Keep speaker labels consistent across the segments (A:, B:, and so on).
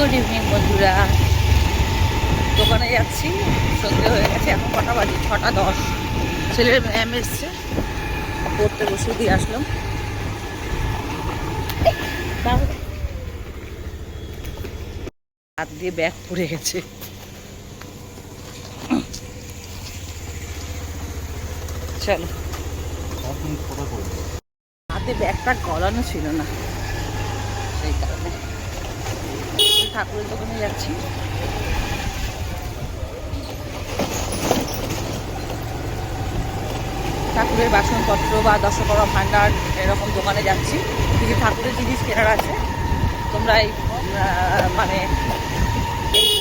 A: Good evening বন্ধুরা। দোকানে যাচ্ছি সন্ধে হয়ে গেছে এখন কটা বাজে? ছটা দশ। ছেলের ম্যাম এসছে। পড়তে বসে দিয়ে আসলাম। হাত দিয়ে ব্যাগ পুড়ে গেছে। চলো। হাতে ব্যাগটা গলানো ছিল না সেই কারণে। ঠাকুরের দোকানে যাচ্ছি। ঠাকুরের বাসনপত্র বা দশকরা ভাণ্ডার এরকম দোকানে যাচ্ছি। কিছু ঠাকুরের জিনিস কেনার আছে। তোমরা এই মানে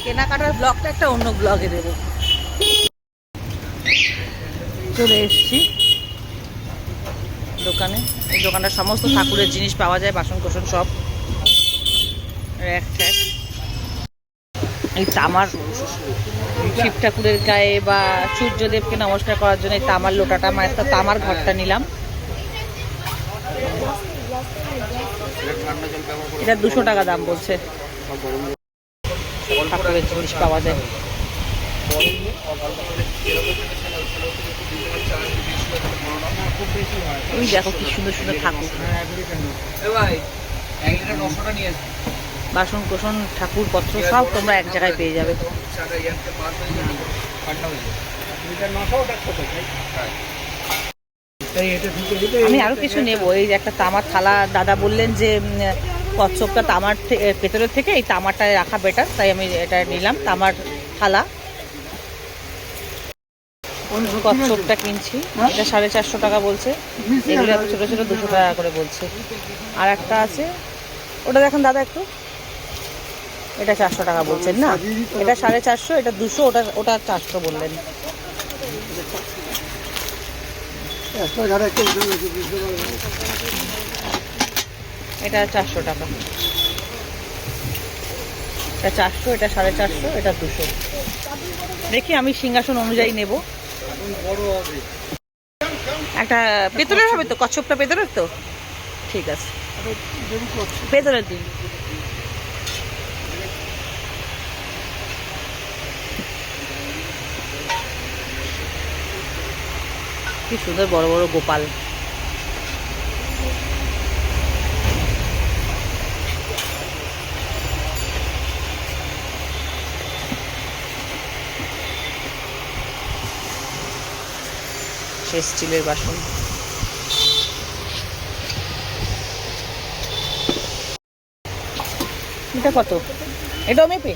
A: কেনাকাটার ব্লগটা একটা অন্য ব্লগে দেবো। চলে এসছি দোকানে। এই দোকানটা সমস্ত ঠাকুরের জিনিস পাওয়া যায় বাসন কোসন সব। ট্যাক এই তামার শিব ঠাকুরের গায়ে বা সূর্যদেবকে নমস্কার করার জন্য এই তামার লোটাটা মানে একটা তামার ঘরটা নিলাম। এটা দুশো টাকা দাম বলছে। ঠাকুরের জিনিস পাওয়া যায়। দেখো কি সুন্দর সুন্দর ঠাকুর। বাসন কোসন ঠাকুর পত্র সব তোমরা এক জায়গায় পেয়ে যাবে। আমি আরও কিছু নেব। এই যে একটা তামার থালা, দাদা বললেন যে কচ্ছপটা তামার ভেতরের থেকে এই তামারটায় রাখা বেটার তাই আমি এটা নিলাম, তামার থালা। কচ্ছপটা কিনছি, এটা সাড়ে চারশো টাকা বলছে। এগুলো ছোটো ছোটো, দুশো টাকা করে বলছে। আর একটা আছে, ওটা দেখুন দাদা একটু। এটা চারশো টাকা বলছেন না? এটা সাড়ে চারশো, এটা দুশো, ওটা ওটা চারশো বললেন। এটা চারশো টাকা। এটা চারশো, এটা সাড়ে চারশো, এটা দুশো। দেখি আমি সিংহাসন অনুযায়ী নেব। একটা পেতলের হবে তো? কচ্ছপটা পেতলের তো? ঠিক আছে। পেতলের দিন কি সুন্দর বড় বড় গোপাল। সে স্টিলের বাসন। এটা কত? এটাও মেপে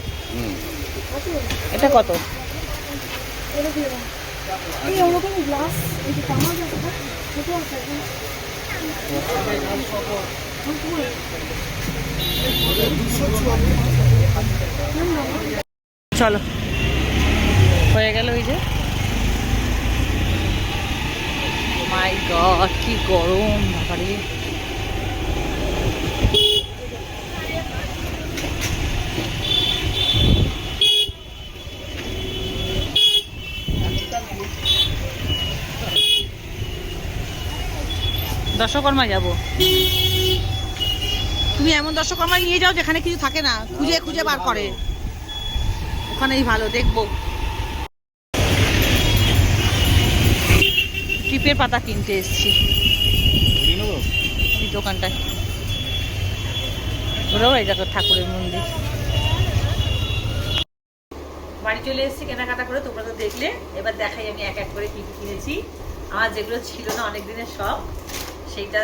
A: এটা কত?
B: এই ওরকম গ্লাস এই যে ছোট আছে
A: চলো। হয়ে গেল ওই যে। মাই গড কি গরম বাবারে। দশকর্মা যাব। তুমি এমন দশকর্মা নিয়ে যাও যেখানে কিছু থাকে না খুঁজে খুঁজে বার করে। ওখানেই ভালো দেখব। টিপের পাতা কিনতে এসেছি। এই দোকানটায়। ওরাও এই দেখো ঠাকুরের মন্দির। বাড়ি চলে এসেছি কেনাকাটা করে তোমরা তো দেখলে। এবার দেখাই আমি এক এক করে কি কিনেছি। আমার যেগুলো ছিল না অনেক দিনের সব সেইটা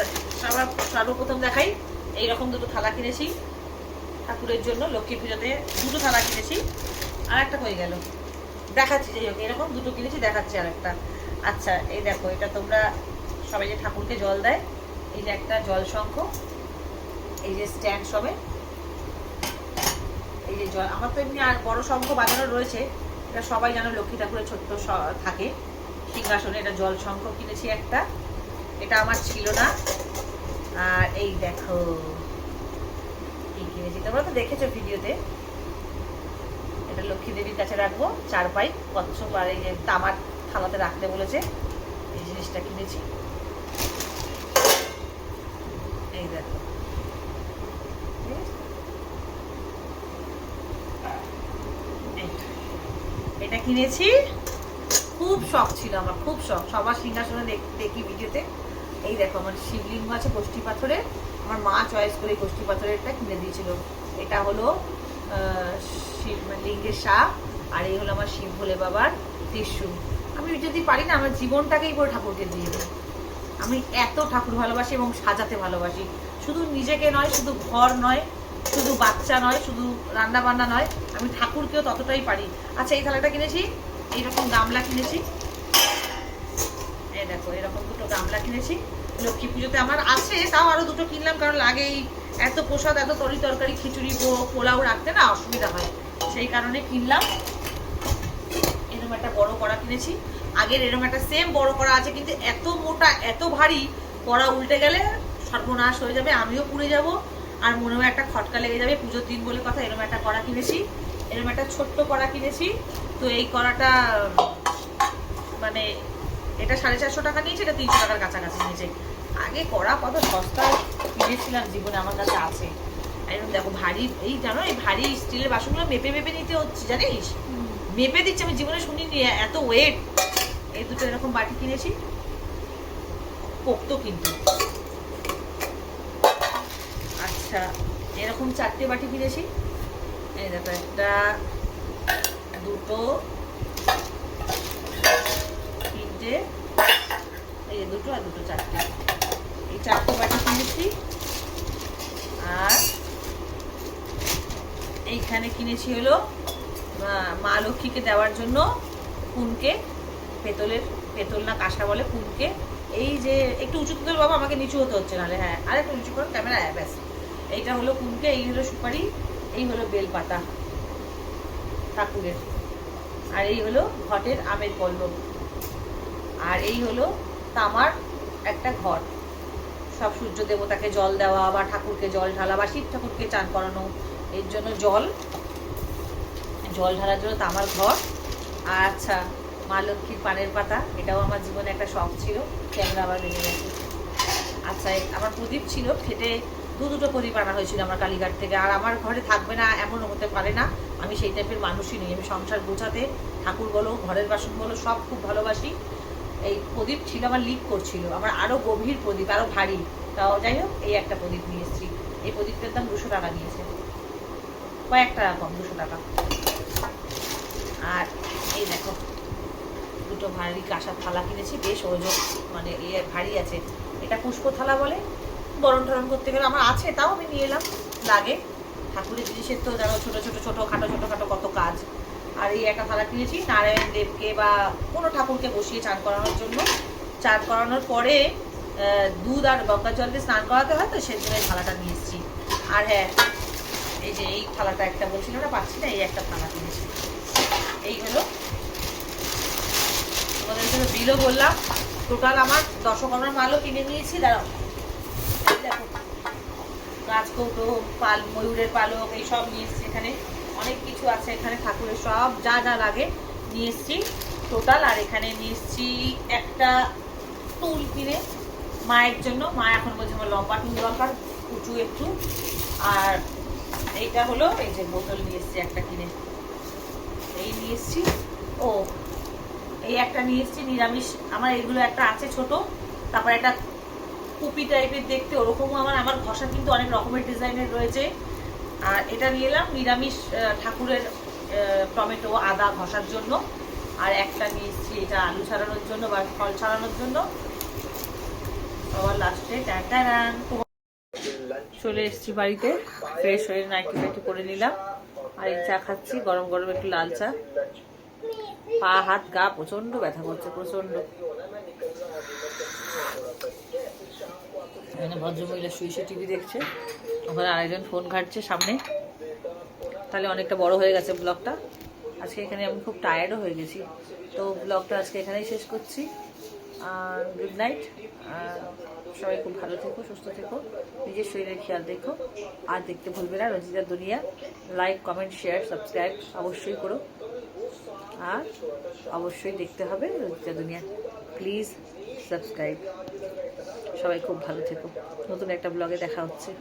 A: সর্বপ্রথম দেখাই। এইরকম দুটো থালা কিনেছি ঠাকুরের জন্য, লক্ষ্মী পুজোতে দুটো থালা কিনেছি। আর একটা হয়ে গেল। দেখাচ্ছি, যাই হোক, এরকম দুটো কিনেছি, দেখাচ্ছি আর একটা আচ্ছা এই দেখো, এটা তোমরা সবাই যে ঠাকুরকে জল দেয়, এই যে একটা জল শঙ্খ, এই যে স্ট্যান্ড সবে, এই যে জল, আমার তো এমনি আর বড় শঙ্খ বাজানো রয়েছে। এটা সবাই জানো লক্ষ্মী ঠাকুরের ছোট্ট থাকে। সিংহাসনে এটা জল শঙ্খ কিনেছি একটা। এটা আমার ছিল না। আর এই দেখো, কি কিনেছি তোমরা তো দেখেছ ভিডিওতে। এটা লক্ষ্মী দেবীর কাছে রাখব, চার পাই, কচ্ছপ আর এই তামার থালাতে রাখতে বলেছে, এই জিনিসটা কিনেছি। এই দেখো। এটা কিনেছি। খুব শখ ছিল আমার, খুব শখ। সবার সিংহাসনে দেখি ভিডিওতে। এই দেখো, আমার শিবলিঙ্গ আছে কষ্টি পাথরে আমার মা চয়েস করে গোষ্ঠী পাথরেরটা কিনে দিয়েছিল। এটা হলো শিব মানে লিঙ্গের আর এই হলো আমার শিব ভোলে বাবার ত্রিশূল। আমি যদি পারি না, আমার জীবনটাকেই পুরো ঠাকুরকে দিয়ে দেবো। আমি এত ঠাকুর ভালোবাসি এবং সাজাতে ভালোবাসি। শুধু নিজেকে নয়, শুধু ঘর নয়, শুধু বাচ্চা নয়, শুধু রান্না বান্না নয়, আমি ঠাকুরকেও ততটাই পারি। আচ্ছা এই থালাটা কিনেছি এইরকম গামলা কিনেছি। এই দেখো, এরকম দুটো গামলা কিনেছি। লক্ষ্মী পুজোতে আমার আছে, তাও আরও দুটো কিনলাম, কারণ লাগে এই এত প্রসাদ, এত তরি তরকারি, খিচুড়ি পোলাও রাখতে না অসুবিধা হয়। সেই কারণে কিনলাম। এরকম একটা বড় কড়া কিনেছি। আগের এরকম একটা সেম বড় কড়া আছে, কিন্তু এত মোটা, এত ভারী, কড়া উল্টে গেলে সর্বনাশ হয়ে যাবে, আমিও পুড়ে যাব। আর মনে হয় একটা খটকা লেগে যাবে, পুজোর দিন বলে কথা, এরকম একটা কড়া কিনেছি। এরকম একটা ছোট্ট কড়া কিনেছি। তো এই কড়াটা মানে এটা সাড়ে চারশো টাকা নিয়েছে এটা তিনশো টাকার কাছাকাছি নিয়েছে। আগে কড়া কত সস্তা কিনেছিলাম জীবনে আমার কাছে আছে। এরকম দেখো ভারী এই জানো এই ভারী স্টিলের বাসনগুলো মেপে মেপে নিতে হচ্ছে জানিস? মেপে দিচ্ছে আমি জীবনে শুনিনি এত ওয়েট এই দুটো এরকম বাটি কিনেছি। পোক্ত কিন্তু। আচ্ছা এরকম চারটে বাটি কিনেছি। এই দেখো একটা দুটো তিনটে এই দুটো আর দুটো চারটে। এই চারটে বাটি কিনেছি। আর এইখানে কিনেছি হলো মা- লক্ষ্মীকে দেওয়ার জন্য কুনকে পেতলের, পেতল না কাঁসা বলে কুনকে এই যে একটু উঁচু তোল বাবা আমাকে নিচু হতে হচ্ছে নাহলে হ্যাঁ আর একটু নিচু করো, ক্যামেরা হ্যাঁ ব্যাস। এইটা হলো কুনকে এই হলো সুপারি, এই হলো বেলপাতা ঠাকুরের। আর এই হলো ঘটের আমের পল্লব আর এই হলো তামার একটা ঘর। সব সূর্য দেবতাকে জল দেওয়া বা ঠাকুরকে জল ঢালা বা শিব ঠাকুরকে চান করানো, এর জন্য জল জল ঢালার জন্য তামার ঘর। আর আচ্ছা মা লক্ষ্মীর পানের পাতা, এটাও আমার জীবনে একটা শখ ছিল, ক্যামেরা আবার লেগে গেছে। আচ্ছা আমার প্রদীপ ছিল ফেটে দু দুটো প্রদীপ আনা হয়েছিল আমার কালীঘাট থেকে, আর আমার ঘরে থাকবে না, এমন হতে পারে না, আমি সেই টাইপের মানুষই নই, আমি সংসার গোছাতে, ঠাকুর বলো, ঘরের বাসন বলো, সব খুব ভালোবাসি। এই প্রদীপ ছিল, আমার লিক করছিল। আমার আরও গভীর প্রদীপ, আরও ভারী। তাও যাই হোক, এই একটা প্রদীপ নিয়ে এসেছি। এই প্রদীপটার দাম দুশো টাকা নিয়েছে কয়েক টাকা কম দুশো টাকা। আর এই দেখো, দুটো ভারী কাঁসার থালা কিনেছি। বেশ ওজন মানে ইয়ে ভারী আছে। এটা পুষ্প থালা বলে। বরণ টরণ করতে গেলে আমার আছে, তাও আমি নিয়ে এলাম। লাগে। ঠাকুরের জিনিসের তো জানো ছোটো ছোটো ছোটো, খাটো ছোটো, খাটো কত কাজ। আর এই একটা থালা কিনেছি, নারায়ণ দেবকে বা কোনো ঠাকুরকে বসিয়ে চান করানোর জন্য। চান করানোর পরে দুধ আর গঙ্গা জল দিয়ে স্নান করাতে হয়, তো সেই জন্য এই থালাটা নিয়ে এসেছি। আর হ্যাঁ এই যে এই থালাটা একটা বলছিল না পাচ্ছি না, এই একটা থালা কিনেছি। এই হলো। তোমাদের জন্য বিলও বললাম। টোটাল আমার দশকর্মার মালও কিনে নিয়েছি, দাঁড়াও। এই দেখো গাছকৌটো পাল ময়ূরের পালক এইসব নিয়ে এসছি এখানে। অনেক কিছু আছে এখানে ঠাকুরের সব যা যা লাগে নিয়ে এসছি। টোটাল আর এখানে নিয়ে এসছি একটা টুল কিনে মায়ের জন্য। মা এখন বলছে আমার লম্বা টুল দরকার, উঁচু একটু। আর এইটা হলো এই যে বোতল নিয়ে এসছি একটা কিনে। এই নিয়ে এসছি। ও, এই একটা নিয়ে এসছি, নিরামিষ। আমার এগুলো একটা আছে ছোট, তারপর একটা কুপি টাইপের দেখতে ওরকমও আমার। আমার ঘষা কিন্তু অনেক রকমের ডিজাইনের রয়েছে। আর এটা নিয়ে এলাম নিরামিষ ঠাকুরের টমেটো, আদা ঘষার জন্য। আর একটা নিয়ে এসছি এটা আলু ছাড়ানোর জন্য বা ফল ছাড়ানোর জন্য। সবার লাস্টে ট্যাটারান। চলে এসছি বাড়িতে, ফ্রেশ হয়ে নাইটি ফাইটি করে নিলাম। আর এই চা খাচ্ছি, গরম গরম একটু লাল চা। পা, হাত, গা প্রচণ্ড ব্যথা করছে প্রচণ্ড এখানে ভদ্রমহিলা শুয়ে টিভি দেখছে। ওখানে আরেকজন ফোন ঘাটছে সামনে। তাহলে অনেকটা বড় হয়ে গেছে ব্লগটা। আজকে এখানে আমি খুব টায়ার্ডও হয়ে গেছি। তো ব্লগটা আজকে এখানেই শেষ করছি। আর গুড নাইট সবাই খুব ভালো থেকো, সুস্থ থেকো। নিজের শরীরের খেয়াল দেখো আর দেখতে ভুলবে না রঞ্জিতা দুনিয়া। লাইক কমেন্ট শেয়ার সাবস্ক্রাইব অবশ্যই করো। আর অবশ্যই দেখতে হবে রঞ্জিতা দুনিয়া। প্লিজ সাবস্ক্রাইব সবাই খুব ভালো থেকো। নতুন একটা ব্লগে দেখা হচ্ছে।